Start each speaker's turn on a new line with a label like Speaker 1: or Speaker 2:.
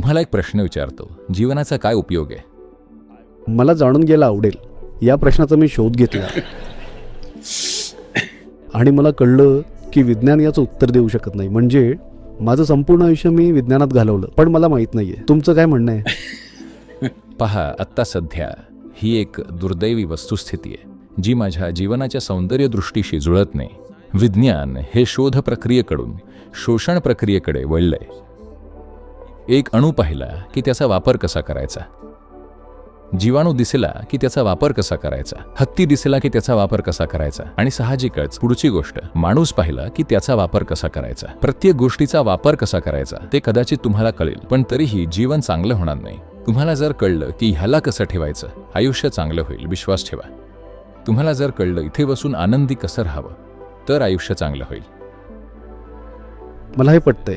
Speaker 1: तुम्हाला एक प्रश्न विचारतो. जीवनाचा काय उपयोग आहे?
Speaker 2: मला जाणून घ्यायला आवडेल. या प्रश्नाचा मी शोध घेतला. आणि मला कळलं की विज्ञान याचं उत्तर देऊ शकत नाही. म्हणजे माझं संपूर्ण आयुष्य मी विज्ञानात घालवलं. पण मला माहीत नाहीये. तुमचं काय म्हणणं आहे?
Speaker 1: पहा आत्ता सध्या ही एक दुर्दैवी वस्तुस्थिती आहे जी माझ्या जीवनाच्या सौंदर्य दृष्टीशी जुळत नाही. विज्ञान हे शोध प्रक्रियेकडून शोषण प्रक्रियेकडे वळलंय. एक अणू पाहिला की त्याचा वापर कसा करायचा. जीवाणू दिसला की त्याचा वापर कसा करायचा. हत्ती दिसला की त्याचा वापर कसा करायचा. आणि साहजिकच पुढची गोष्ट माणूस पाहिला की त्याचा वापर कसा करायचा. प्रत्येक गोष्टीचा वापर कसा करायचा ते कदाचित तुम्हाला कळेल पण तरीही जीवन चांगलं होणार नाही. तुम्हाला जर कळलं की ह्याला कसं ठेवायचं आयुष्य चांगलं होईल विश्वास ठेवा. तुम्हाला जर कळलं इथे बसून आनंदी कसं राहावं तर आयुष्य चांगलं होईल.
Speaker 2: मला हे पटतंय.